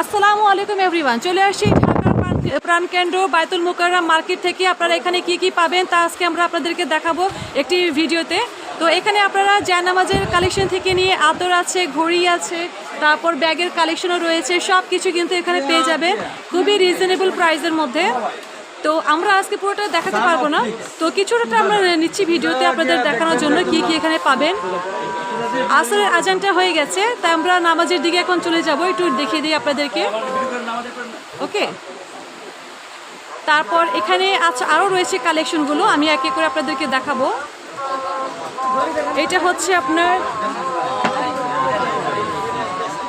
আসসালামু আলাইকুম এভরিওয়ান চলে আসছি ঢাকার প্রাণ- প্রাণকেন্দ্র বায়তুল মুকাররম মার্কেট থেকে। আপনারা এখানে কি কি পাবেন তা আজকে আমরা আপনাদেরকে দেখাবো একটি ভিডিওতে। তো এখানে আপনারা জায়নামাজের কালেকশন থেকে নিয়ে আতর আছে, ঘড়ি আছে, তারপর ব্যাগের কালেকশনও রয়েছে। সব কিছু কিন্তু এখানে পেয়ে যাবেন খুবই রিজনেবল প্রাইসের মধ্যে। তো আমরা আজকে পুরোটা দেখাতে পারব না। তো কিছুটা আমরা নিচ্ছি ভিডিওতে আপনাদের দেখানোর জন্য কি কি এখানে পাবেন। আসরের আজানটা হয়ে গেছে তাই আমরা নামাজের দিকে এখন চলে যাব। একটু দেখিয়ে দিই আপনাদেরকে। ওকে। তারপর এখানে আচ্ছা আরও রয়েছে কালেকশনগুলো আমি এক করে আপনাদেরকে দেখাবো। এটা হচ্ছে আপনার,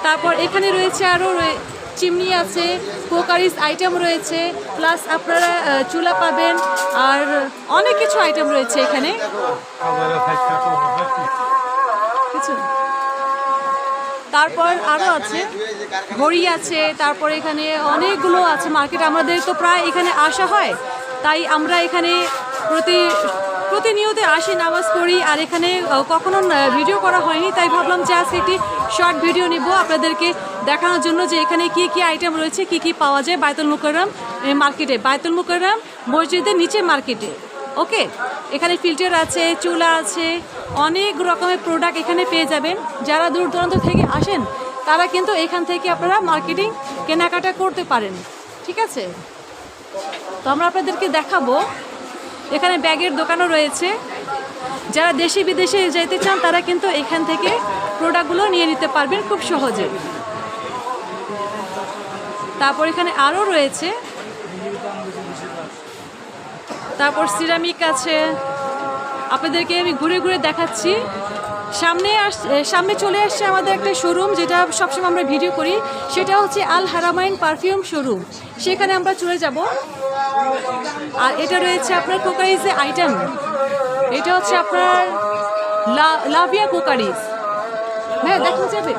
তারপর এখানে রয়েছে আরও চিমনি আছে, কোকারিস আইটেম রয়েছে প্লাস আপনারা চুলা পাবেন, আর অনেক কিছু আইটেম রয়েছে এখানে। তারপর আরও আছে ঘড়ি আছে তারপর এখানে অনেকগুলো আছে মার্কেট আমাদের তো প্রায় এখানে আসা হয় তাই আমরা এখানে প্রতি প্রতিনিয়ত আসি নামাজ পড়ি আর এখানে কখনো ভিডিও করা হয়নি তাই ভাবলাম যে আজকে একটি শর্ট ভিডিও নিব আপনাদেরকে দেখানোর জন্য যে এখানে কি কি আইটেম রয়েছে কি কি পাওয়া যায় বায়তুল মুকাররম এ, মার্কেটে বায়তুল মুকাররম মসজিদের নিচে মার্কেটে ওকে এখানে ফিল্টার আছে চুলা আছে অনেক রকমের প্রোডাক্ট এখানে পেয়ে যাবেন। যারা দূর দূরান্ত থেকে আসেন, তারা কিন্তু এখান থেকে আপনারা মার্কেটিং কেনাকাটা করতে পারেন। ঠিক আছে? তো আমরা আপনাদেরকে দেখাবো। এখানে ব্যাগের দোকানও রয়েছে। যারা দেশে বিদেশে যেতে চান, তারা কিন্তু এখান থেকে প্রোডাক্টগুলো নিয়ে নিতে পারবেন খুব সহজে। তারপর এখানে আরও রয়েছে। তারপর সিরামিক আছে। আপনাদেরকে আমি ঘুরে ঘুরে দেখাচ্ছি। সামনে আস সামনে চলে আসছে আমাদের একটা শোরুম যেটা সবসময় আমরা ভিডিও করি। সেটা হচ্ছে আল হারামাইন পারফিউম শোরুম সেখানে আমরা চলে যাব। আর এটা রয়েছে আপনার কোকারিজে আইটেম এটা হচ্ছে আপনার লাভিয়া কোকারিজ। হ্যাঁ দেখা যাবে?